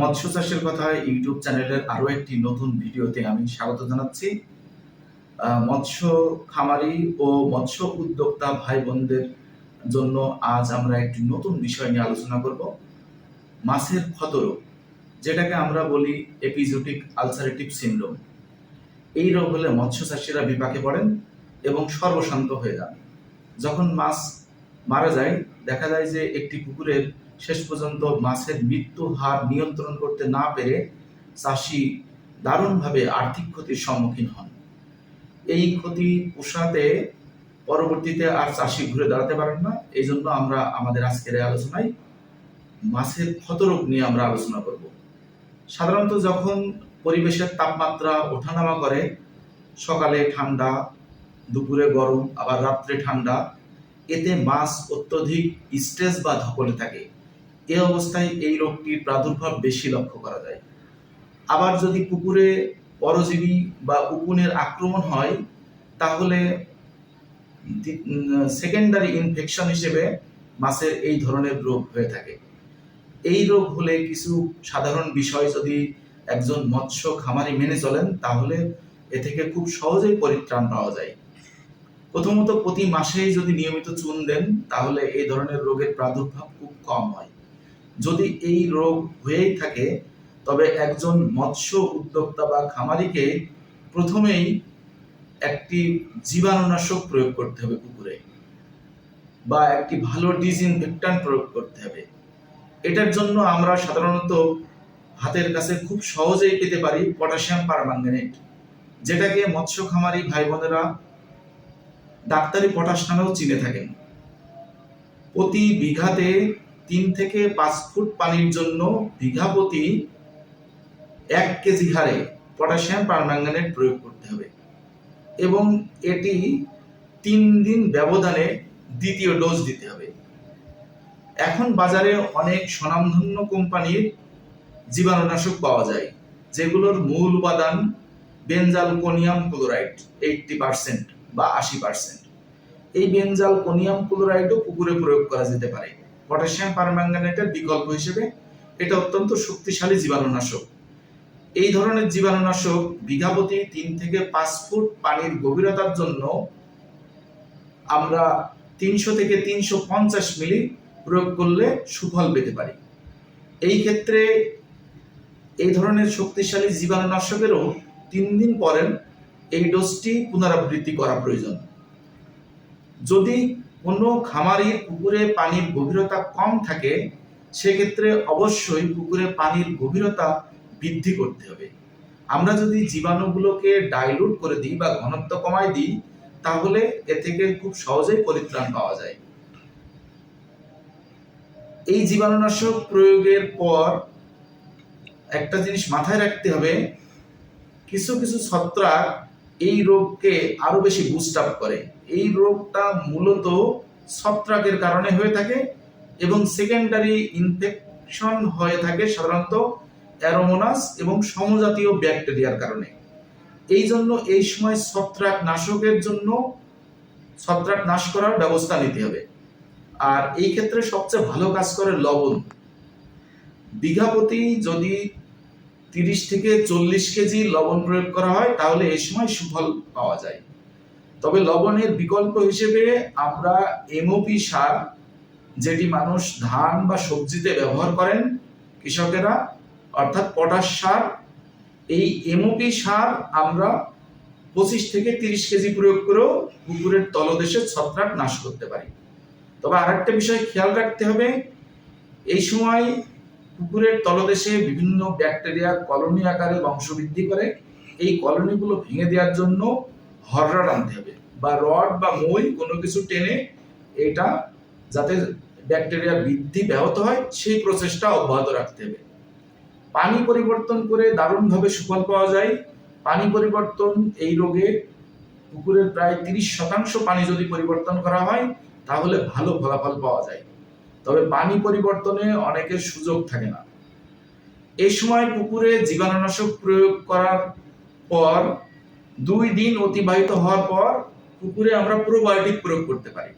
মৎস্য চাষের কথা ইউটিউব চ্যানেলের আরও একটি নতুন ভিডিওতে আমি স্বাগত জানাচ্ছি। মৎস্য খামারি ও মৎস্য উদ্যোক্তা ভাই বোনদের জন্য আজ আমরা একটি নতুন বিষয় নিয়ে আলোচনা করব। মাছের ক্ষতরোগ, যেটাকে আমরা বলি এপিজোটিক আলসারেটিভ সিন্ড্রোম এই রোগ হলে মৎস্য চাষিরা বিপাকে পড়েন এবং সর্বশান্ত হয়ে যান। যখন মাছ মারা যায়, দেখা যায় যে একটি পুকুরের শেষ পর্যন্ত মাছের মৃত্যু হার নিয়ন্ত্রণ করতে না পেরে চাষি দারুণভাবে আর্থিক ক্ষতির সম্মুখীন হন। এই ক্ষতি পোষাতে পরবর্তীতে আর চাষি ঘুরে দাঁড়াতে পারেন না। এই জন্য আমরা আমাদের আজকের এই আলোচনায় মাছের ক্ষতরোগ নিয়ে আমরা আলোচনা করব। সাধারণত যখন পরিবেশের তাপমাত্রা ওঠানামা করে, সকালে ঠান্ডা, দুপুরে গরম, আবার রাত্রে ঠান্ডা, এতে মাছ অত্যধিক স্ট্রেস বা ধকলে থাকে। এ অবস্থায় এই রোগটির প্রাদুর্ভাব বেশি লক্ষ্য করা যায়। আবার যদি পুকুরে পরজীবী বা উকুনের আক্রমণ হয়, তাহলে সেকেন্ডারি ইনফেকশন হিসেবে মাছের এই ধরনের রোগ হয়ে থাকে। এই রোগ হলে কিছু সাধারণ বিষয় যদি একজন মৎস্য খামারি মেনে চলেন, তাহলে এ থেকে খুব সহজেই পরিত্রাণ পাওয়া যায়। প্রথমত প্রতি মাসেই যদি নিয়মিত চুন দেন, তাহলে এই ধরনের রোগের প্রাদুর্ভাব খুব কম হয়। যদি এই রোগ হয়েই থাকে, তবে একজন মৎস্য উদ্যোক্তা বা খামারিকে প্রথমেই একটি জীবাণুনাশক প্রয়োগ করতে হবে পুকুরে বা একটি ভালো ডিসইনফেক্ট্যান্ট প্রয়োগ করতে হবে। এটার জন্য আমরা সাধারণত হাতের কাছে খুব সহজেই পেতে পারি পটাশিয়াম পারম্যাঙ্গানেট যেটাকে মৎস্য খামারি ভাই বোনেরা ডাক্তারি পটাশ নামেও চিনে থাকেন। প্রতি বিঘাতে তিন থেকে পাঁচ ফুট পানির জন্য বিঘা প্রতি এক কেজি হারে পটাশিয়াম পারম্যাঙ্গানেট প্রয়োগ করতে হবে। এবং এটি তিন দিন ব্যবধানে দ্বিতীয় ডোজ দিতে হবে। এখন বাজারে অনেক স্বনামধন্য কোম্পানির জীবাণুনাশক পাওয়া যায়, যেগুলোর মূল উপাদান বেনজালকোনিয়াম ক্লোরাইড এইটটি পার্সেন্ট বা আশি পার্সেন্ট। এই বেনজালকোনিয়াম ক্লোরাইডও পুকুরে প্রয়োগ করা যেতে পারে। পটাশিয়াম পারম্যাঙ্গানেটের বিকল্প হিসেবে এটা অত্যন্ত শক্তিশালী জীবাণুনাশক। এই ধরনের জীবাণুনাশক বিঘা প্রতি তিন থেকে পাঁচ ফুট পানির গভীরতার জন্য আমরা তিনশো থেকে তিনশো পঞ্চাশ মিলি প্রয়োগ করলে সুফল পেতে পারি। এই ক্ষেত্রে এই ধরনের শক্তিশালী জীবাণুনাশকেরও তিন দিন পরের এই ডোজটি পুনরাবৃত্তি করা প্রয়োজন। যদি কোনো খামারির পুকুরে পানির গভীরতা কম থাকে, সেক্ষেত্রে অবশ্যই পুকুরে পানির গভীরতা বৃদ্ধি করতে হবে। আমরা যদি জীবাণুগুলোকে ডাইলুট করে দিই বা ঘনত্ব কমাই দিই, তাহলে এ থেকে খুব সহজেই পরিত্রাণ পাওয়া যায়। এই জীবাণুনাশক প্রয়োগের পর একটা জিনিস মাথায় রাখতে হবে, কিছু কিছু ছত্রাক এই রোগকে আরও বেশি বুস্ট আপ করে। এই রোগটা মূলত ছত্রাকের কারণে হয়ে থাকে এবং সেকেন্ডারি ইনফেকশন হয়ে থাকে সাধারণত অ্যারোমোনাস এবং সমজাতীয় ব্যাকটেরিয়ার কারণে। এই জন্য এই সময় ছত্রাক নাশকের জন্য ছত্রাক নাশ করার ব্যবস্থা নিতে হবে। আর এই ক্ষেত্রে সবচেয়ে ভালো কাজ করে লবণ। বিঘা প্রতি যদি তিরিশ থেকে চল্লিশ কেজি লবণ প্রয়োগ করা হয়, তাহলে এই সময় সুফল পাওয়া যায়। তবে লবণের বিকল্প হিসেবে আমরা এমওপি সার, যেটি মানুষ ধান বা সবজিতে ব্যবহার করেন, কৃষকেরা, অর্থাৎ পটাশ সার, এই এমওপি সার আমরা পঁচিশ থেকে তিরিশ কেজি প্রয়োগ করেও পুকুরের তলদেশে ছত্রাক নাশ করতে পারি। তবে আরেকটা বিষয় খেয়াল রাখতে হবে, এই সময় পুকুরের তলদেশে বিভিন্ন ব্যাকটেরিয়া কলোনি আকারে বংশবৃদ্ধি করে। এই কলোনিগুলো ভেঙে দেওয়ার জন্য হররড আনতে হবে বা রড বা মই কোনো কিছু টেনে এটা যাতে ব্যাকটেরিয়া বৃদ্ধি ব্যাহত হয়, সেই প্রচেষ্টা অব্যাহত রাখতে হবে। পানি পরিবর্তন করে দারুণভাবে সুফল পাওয়া যায়। পানি পরিবর্তন এই রোগে পুকুরের প্রায় তিরিশ শতাংশ পানি যদি পরিবর্তন করা হয়, তাহলে ভালো ফলাফল পাওয়া যায়। তবে পানি পরিবর্তনে অনেকের সুযোগ থাকে না। এই সময় পুকুরে জীবাণুনাশক প্রয়োগ করার পর, দুই দিন অতিবাহিত হওয়ার পর পুকুরে আমরা প্রোবায়োটিক প্রয়োগ করতে পারি।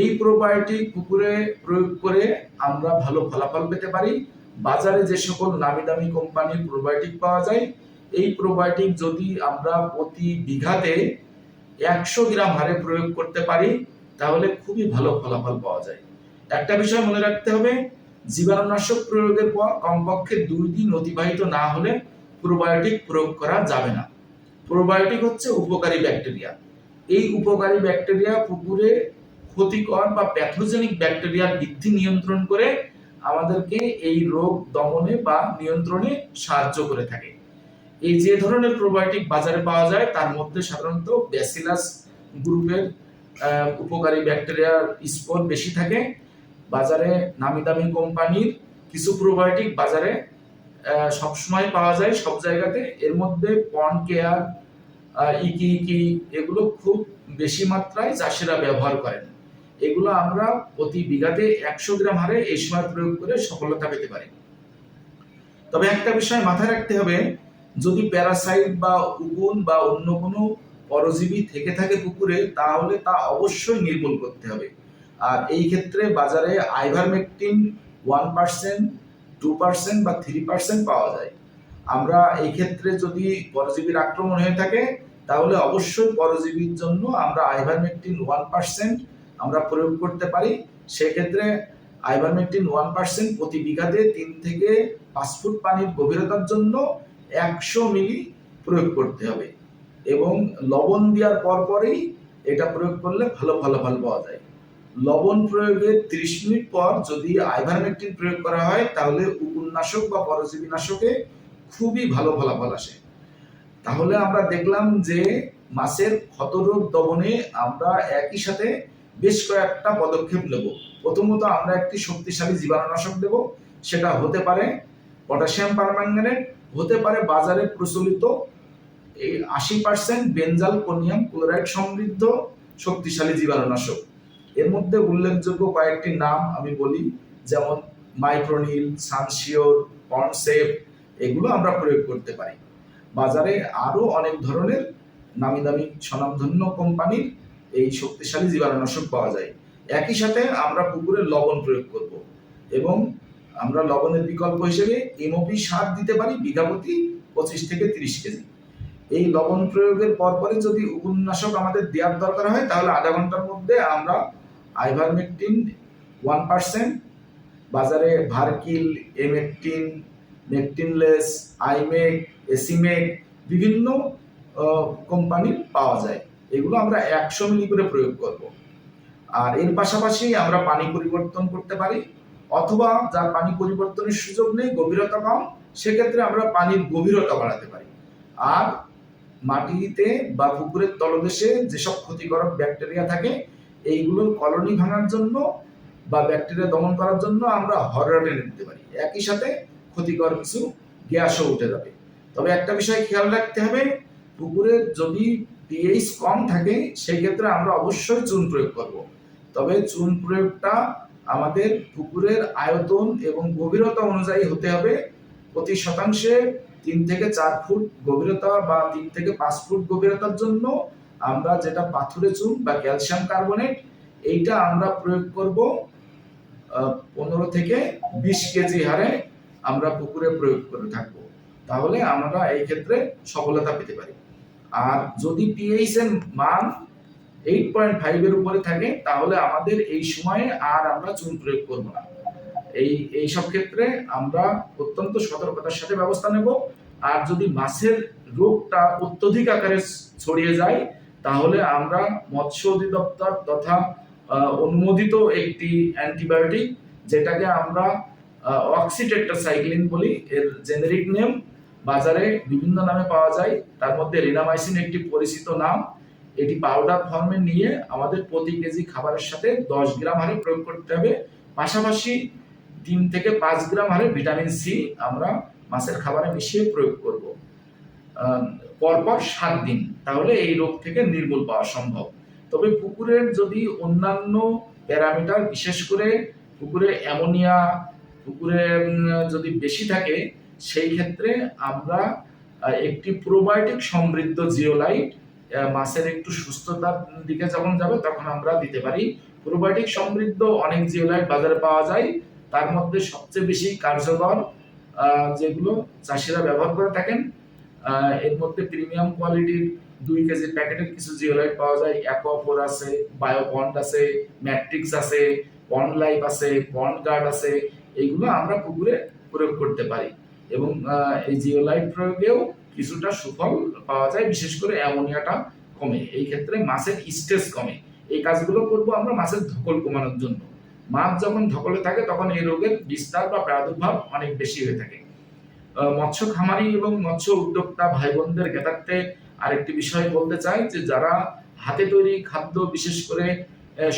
এই প্রোবায়োটিক পুকুরে প্রয়োগ করে আমরা ভালো ফলাফল পেতে পারি। বাজারে যে সকল নামি দামি কোম্পানির প্রোবায়োটিক পাওয়া যায়, এই প্রোবায়োটিক যদি আমরা প্রতি বিঘাতে একশো গ্রাম হারে প্রয়োগ করতে পারি, তাহলে খুবই ভালো ফলাফল পাওয়া যায়। একটা বিষয় মনে রাখতে হবে, জীবাণুনাশক প্রয়োগের পর কমপক্ষে দুই দিন অতিবাহিত না হলে প্রোবায়োটিক প্রয়োগ করা যাবে না। প্রোবায়োটিক হচ্ছে উপকারী ব্যাকটেরিয়া। এই উপকারী ব্যাকটেরিয়া পুকুরে ক্ষতিকর বা প্যাথোজেনিক ব্যাকটেরিয়ার বৃদ্ধি নিয়ন্ত্রণ করে আমাদেরকে এই রোগ দমনে বা নিয়ন্ত্রণে সাহায্য করে থাকে। এই যে ধরনের প্রোবায়োটিক বাজারে পাওয়া যায়, তার মধ্যে সাধারণত ব্যাসিলাস গ্রুপের উপকারী ব্যাকটেরিয়ার স্পোর বেশি থাকে। বাজারে নামি দামি কোম্পানির কিছু প্রোবায়োটিক বাজারে সবসময় পাওয়া যায় সব জায়গাতে। এর মধ্যে পন কেয়ার ইকি ইকি এগুলো খুব বেশি মাত্রায় চাষিরা ব্যবহার করেন। এগুলো আমরা প্রতি বিঘাতে একশো গ্রাম হারে এই সময় প্রয়োগ করে সফলতা পেতে পারি। তবে একটা বিষয় মাথায় রাখতে হবে, যদি প্যারাসাইট বা উগুন বা অন্য কোনো পরজীবী থেকে থাকে পুকুরে, তাহলে তা অবশ্যই নির্মূল করতে হবে। আর এই ক্ষেত্রে বাজারে ivermectin one percent two percent বা থ্রি পার্সেন্ট পাওয়া যায়। আমরা এই ক্ষেত্রে যদি পরজীবীর আক্রমণ হয়ে থাকে, তাহলে অবশ্যই পরজীবীর জন্য আমরা আইভারমেকটিন ওয়ান পার্সেন্ট আমরা প্রয়োগ করতে পারি। সেক্ষেত্রে আইভারমেকটিন ওয়ান পার্সেন্ট প্রতি বিঘাতে তিন থেকে পাঁচ ফুট পানির গভীরতার জন্য একশো মিলি প্রয়োগ করতে হবে। এবং লবণ দেওয়ার পরপরই এটা প্রয়োগ করলে ভালো ফলাফল পাওয়া যায়। লবণ প্রয়োগের 30 মিনিট পর যদি আইভারমেকটিন প্রয়োগ করা হয়, তাহলে উপন্যাসক বা পরজীবী নাশকে খুবই ভালো ফলাফল আসে। তাহলে আমরা দেখলাম যে মাছের ক্ষতরোগ দমনে আমরা একই সাথে বেশ কয়েকটা পদক্ষেপ নেব। প্রথমত আমরা একটি শক্তিশালী জীবাণুনাশক দেব, সেটা হতে পারে পটাশিয়াম পারম্যাঙ্গানেট, হতে পারে বাজারে প্রচলিত এই আশি পার্সেন্ট বেঞ্জাল কোনিয়াম ক্লোরাইড সমৃদ্ধ শক্তিশালী জীবাণুনাশক। এর মধ্যে উল্লেখযোগ্য কয়েকটি নাম আমি বলি, যেমন মাইক্রোনিল, সানশিওর কনসেপ এগুলো আমরা প্রয়োগ করতে পারি। বাজারে আরও অনেক ধরনের নামি দামি স্বনামধন্য কোম্পানির এই শক্তিশালী জীবাণুনাশক পাওয়া যায়। একই সাথে আমরা পুকুরে লবণ প্রয়োগ করব এবং আমরা লবণের বিকল্প হিসেবে এমওপি সার দিতে পারি বিঘা প্রতি পঁচিশ থেকে তিরিশ কেজি। এই লবণ প্রয়োগের পরপরে যদি উপন্যাসক আমাদের দেওয়ার দরকার হয়, তাহলে আধা ঘণ্টার মধ্যে আমরা আইভারমেকটিন ওয়ান পার্সেন্ট বাজারে ভার্কিল এমেকটিন মেকটিনলেস আইমেক এসিমেক বিভিন্ন কোম্পানির পাওয়া যায়। এগুলো আমরা একশো মিলি করে প্রয়োগ করব। আর এর পাশাপাশি আমরা পানি পরিবর্তন করতে পারি, অথবা যার পানি পরিবর্তনের সুযোগ নেই, গভীরতা কম, সেক্ষেত্রে আমরা পানির গভীরতা বাড়াতে পারি। আর মাটিতে বা পুকুরের তলদেশে যেসব ক্ষতিকারক ব্যাকটেরিয়া থাকে এইগুলোর কলোনি ভাঙার জন্য বা ব্যাকটেরিয়া দমন করার জন্য আমরা হরর টেনে দিতে পারি। একই সাথে ক্ষতিকর কিছু গ্যাসও উঠে যাবে। তবে একটা বিষয় খেয়াল রাখতে হবে, পুকুরে যদি পিএইচ কম থাকে সেই ক্ষেত্রে আমরা অবশ্যই চুন প্রয়োগ করব। তবে চুন প্রয়োগটা আমাদের পুকুরের আয়তন এবং গভীরতা অনুযায়ী হতে হবে। প্রতি শতাংশে তিন থেকে চার ফুট গভীরতা বা তিন থেকে পাঁচ ফুট গভীরতার জন্য আমরা যেটা পাথুরে চুন বা ক্যালসিয়াম কার্বনেট, এইটা আমরা প্রয়োগ করব পনেরো থেকে বিশ কেজি হারে আমরা পুকুরে প্রয়োগ করে থাকব। তাহলে আমরা এই ক্ষেত্রে সফলতা পেতে পারি। আর যদি পিএইচ এর মান এইট পয়েন্ট ফাইভের উপরে থাকে, তাহলে আমাদের এই সময়ে আর আমরা চুন প্রয়োগ করব না। এই এই সব ক্ষেত্রে আমরা অত্যন্ত সতর্কতার সাথে ব্যবস্থা নেব। আর যদি মাছের রোগটা অত্যধিক আকারে ছড়িয়ে যায় তাহলে আমরা মৎস্য অধিদপ্তর তথা অনুমোদিত একটি অ্যান্টিবায়োটিক যেটাকে আমরা অক্সিটেট্রাসাইক্লিন বলি। এর জেনেরিক নেম বাজারে বিভিন্ন নামে পাওয়া যায়। তার মধ্যে রিনামাইসিন একটি পরিচিত নাম। এটি পাউডার ফর্মে নিয়ে আমাদের প্রতি কেজি খাবারের সাথে দশ গ্রাম হারে প্রয়োগ করতে হবে। পাশাপাশি তিন থেকে পাঁচ গ্রাম হারে ভিটামিন সি আমরা মাছের খাবারে মিশিয়ে প্রয়োগ করব। পরপর সাত দিন, তাহলে এই রোগ থেকে নির্মূল পাওয়া সম্ভব। তবে পুকুরের যদি অন্যান্য প্যারামিটার, বিশেষ করে পুকুরে অ্যামোনিয়া, পুকুরে যদি বেশি থাকে, সেই ক্ষেত্রে আমরা একটি প্রোবায়োটিক সমৃদ্ধ জিওলাইট মাছের একটু সুস্থতার দিকে যখন যাবে, তখন আমরা দিতে পারি। প্রোবায়োটিক সমৃদ্ধ অনেক জিওলাইট বাজারে পাওয়া যায়। তার মধ্যে সবচেয়ে বেশি কার্যকর যেগুলো চাষিরা ব্যবহার করে থাকেন এর মধ্যে প্রিমিয়াম কোয়ালিটির দুই কেজি প্যাকেটের কিছু জিওলাইট পাওয়া যায়। অ্যাকোয়াফোর আছে বায়োবন্ড আছে ম্যাট্রিক্স আছে পন্ড লাইফ আছে পন্ড গার্ড আছে। এইগুলো আমরা পুকুরে প্রয়োগ করতে পারি। এবং এই জিওলাইট প্রয়োগেও কিছুটা সুফল পাওয়া যায়, বিশেষ করে অ্যামোনিয়াটা কমে। এই ক্ষেত্রে মাছের স্ট্রেস কমে। এই কাজগুলো করব আমরা মাছের ধকল কমানোর জন্য। মাছ যখন ধকলে থাকে, তখন এই রোগের বিস্তার বা প্রাদুর্ভাব অনেক বেশি হয়ে থাকে। মৎস্য খামারি এবং মৎস্য উদ্যোক্তা ভাই বোনদের জ্ঞাতার্থে আরেকটি বিষয় বলতে চাই যে যারা হাতে তৈরি খাদ্য, বিশেষ করে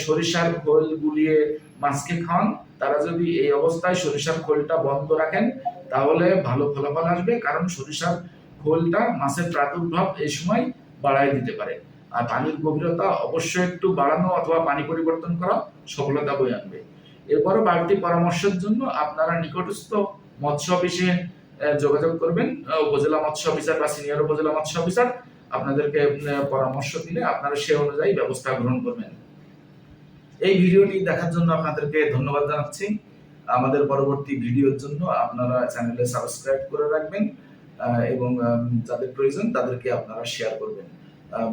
সরিষার খোল গুলিয়ে মাছকে খাওয়ান তারা যদি এই অবস্থায় সরিষার খোলটা বন্ধ রাখেন, তাহলে ভালো ফলাফল আসবে। কারণ সরিষার খোলটা মাছের প্রাদুর্ভাব এই সময় বাড়ায় দিতে পারে। আর পানির গভীরতা অবশ্যই একটু বাড়ানো অথবা পানি পরিবর্তন করা সফলতা বয়ে আনবে। এরপরও বাড়তি পরামর্শের জন্য আপনারা নিকটস্থ মৎস্য অফিসে যোগাযোগ করবেন। উপজেলা মৎস্য অফিসার বা সিনিয়র উপজেলা মৎস্য অফিসার আপনাদেরকে পরামর্শ দিলে আপনারা সে অনুযায়ী ব্যবস্থা গ্রহণ করবেন। এই ভিডিওটি দেখার জন্য আপনাদেরকে ধন্যবাদ জানাচ্ছি। আমাদের পরবর্তী ভিডিওর জন্য আপনারা চ্যানেলে সাবস্ক্রাইব করে রাখবেন এবং যাদের প্রয়োজন তাদেরকে আপনারা শেয়ার করবেন।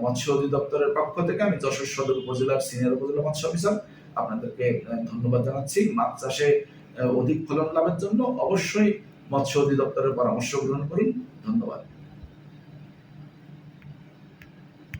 মৎস্য অধিদপ্তরের পক্ষ থেকে আমি যশোর সদর উপজেলার সিনিয়র উপজেলা মৎস্য অফিসার আপনাদেরকে ধন্যবাদ জানাচ্ছি। মাছ চাষে অধিক ফলন লাভের জন্য অবশ্যই মৎস্য অধিদপ্তরের পরামর্শ গ্রহণ করি। ধন্যবাদ।